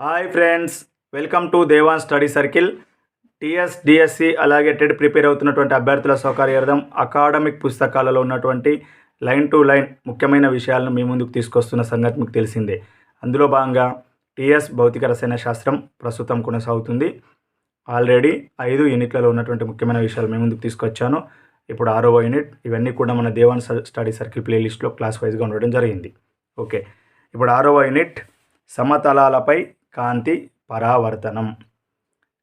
Hi friends welcome to Devan study circle. TS DSC అలాగే TET prepare అవుతున్నటువంటి అభ్యర్థుల సౌకర్యార్థం అకాడమిక్ పుస్తకాలలో ఉన్నటువంటి లైన్ టు లైన్ ముఖ్యమైన విషయాలను మీ ముందుకు తీసుకొస్తున్న సంగతి మీకు తెలిసిందే. అందులో భాగంగా టిఎస్ భౌతిక రసాయన శాస్త్రం ప్రస్తుతం కొనసాగుతుంది. ఆల్రెడీ ఐదు యూనిట్లలో ఉన్నటువంటి ముఖ్యమైన విషయాలు మీ ముందుకు తీసుకొచ్చాను. ఇప్పుడు ఆరవ యూనిట్ ఇవన్నీ కూడా మన దేవాన్ స్టడీ సర్కిల్ ప్లేలిస్ట్లో క్లాస్ వైజ్గా ఉండడం జరిగింది. ఓకే. ఇప్పుడు ఆరవ యూనిట్ సమతలాలపై కాంతి పరావర్తనం.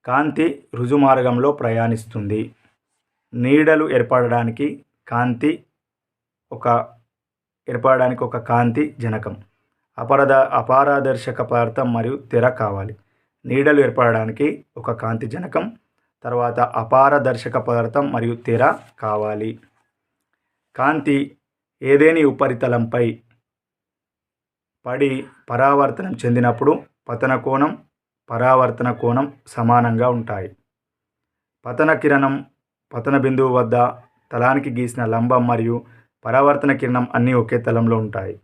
కాంతి రుజుమార్గంలో ప్రయాణిస్తుంది. నీడలు ఏర్పడడానికి కాంతి ఒక ఏర్పడడానికి ఒక కాంతి జనకం. అపరద అపారదర్శక పదార్థం మరియు తెర కావాలి. నీడలు ఏర్పడడానికి ఒక కాంతి జనకం తర్వాత అపారదర్శక పదార్థం మరియు తెర కావాలి. కాంతి ఏదేని ఉపరితలంపై పడి పరావర్తనం చెందినప్పుడు పతన కోణం పరావర్తన కోణం సమానంగా ఉంటాయి. పతన కిరణం పతన బిందువు వద్ద తలానికి గీసిన లంబం మరియు పరావర్తన కిరణం అన్నీ ఒకే తలంలో ఉంటాయి.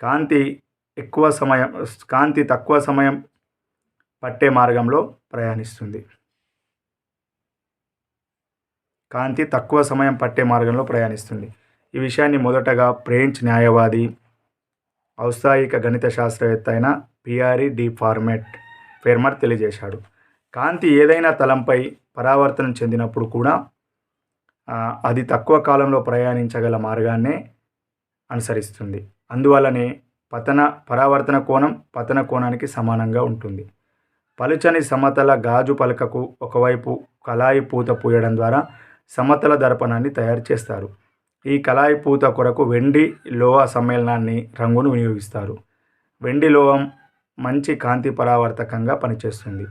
కాంతి ఎక్కువ సమయం కాంతి తక్కువ సమయం పట్టే మార్గంలో ప్రయాణిస్తుంది. కాంతి తక్కువ సమయం పట్టే మార్గంలో ప్రయాణిస్తుంది. ఈ విషయాన్ని మొదటగా ఫ్రెంచ్ న్యాయవాది ఔత్సాహిక గణిత శాస్త్రవేత్త అయిన పిఆర్ఈ డి ఫార్మెట్ ఫెర్మర్ తెలియజేశాడు. కాంతి ఏదైనా తలంపై పరావర్తనం చెందినప్పుడు కూడా అది తక్కువ కాలంలో ప్రయాణించగల మార్గాన్నే అనుసరిస్తుంది. అందువల్లనే పతన పరావర్తన కోణం పతన కోణానికి సమానంగా ఉంటుంది. పలుచని సమతల గాజు పలకకు ఒకవైపు కళాయి పూత పూయడం ద్వారా సమతల దర్పణాన్ని తయారు చేస్తారు. ఈ కళాయి పూత కొరకు వెండి లోహ సమ్మేళనాన్ని రంగును వినియోగిస్తారు. వెండి లోహం మంచి కాంతి పరావర్తకంగా పనిచేస్తుంది.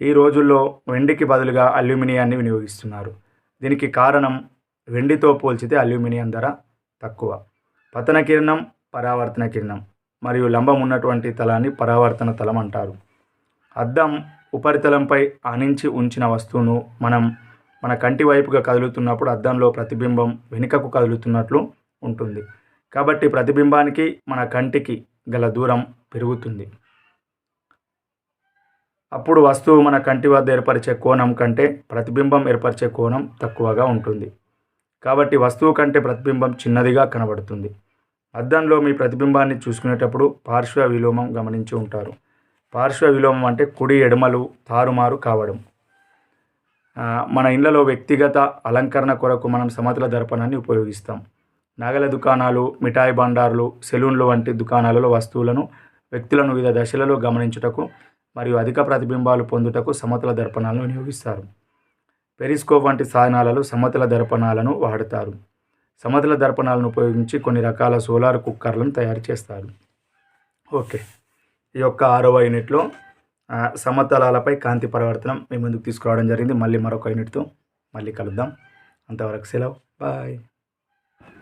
ఈ రోజుల్లో వెండికి బదులుగా అల్యూమినియాన్ని వినియోగిస్తున్నారు. దీనికి కారణం వెండితో పోల్చితే అల్యూమినియం ధర తక్కువ. పతన కిరణం పరావర్తన కిరణం మరియు లంబం ఉన్నటువంటి తలాన్ని పరావర్తన తలం అంటారు. అద్దం ఉపరితలంపై ఆనించి ఉంచిన వస్తువును మనం మన కంటి వైపుగా కదులుతున్నప్పుడు అద్దంలో ప్రతిబింబం వెనుకకు కదులుతున్నట్లు ఉంటుంది. కాబట్టి ప్రతిబింబానికి మన కంటికి గల దూరం పెరుగుతుంది. అప్పుడు వస్తువు మన కంటి వద్ద ఏర్పరిచే కోణం కంటే ప్రతిబింబం ఏర్పరిచే కోణం తక్కువగా ఉంటుంది. కాబట్టి వస్తువు కంటే ప్రతిబింబం చిన్నదిగా కనబడుతుంది. అద్దంలో మీ ప్రతిబింబాన్ని చూసుకునేటప్పుడు పార్శ్వ విలోమం గమనించి ఉంటారు. పార్శ్వ విలోమం అంటే కుడి ఎడమలు తారుమారు కావడం. మన ఇళ్ళలో వ్యక్తిగత అలంకరణ కొరకు మనం సమతుల దర్పణాన్ని ఉపయోగిస్తాం. నగల దుకాణాలు మిఠాయి బండార్లు సెలూన్లు వంటి దుకాణాలలో వస్తువులను వ్యక్తులను వివిధ దశలలో గమనించుటకు మరియు అధిక ప్రతిబింబాలు పొందుటకు సమతల దర్పణాలను వినియోగిస్తారు. పెరిస్కోప్ వంటి సాధనాలలో సమతల దర్పణాలను వాడతారు. సమతల దర్పణాలను ఉపయోగించి కొన్ని రకాల సోలార్ కుక్కర్లను తయారు చేస్తారు. ఓకే. ఈ యొక్క ఆరవ యూనిట్లో సమతలాలపై కాంతి పరివర్తనం మీ ముందుకు తీసుకురావడం జరిగింది. మళ్ళీ మరొక యూనిట్తో మళ్ళీ కలుద్దాం. అంతవరకు సెలవు. బాయ్.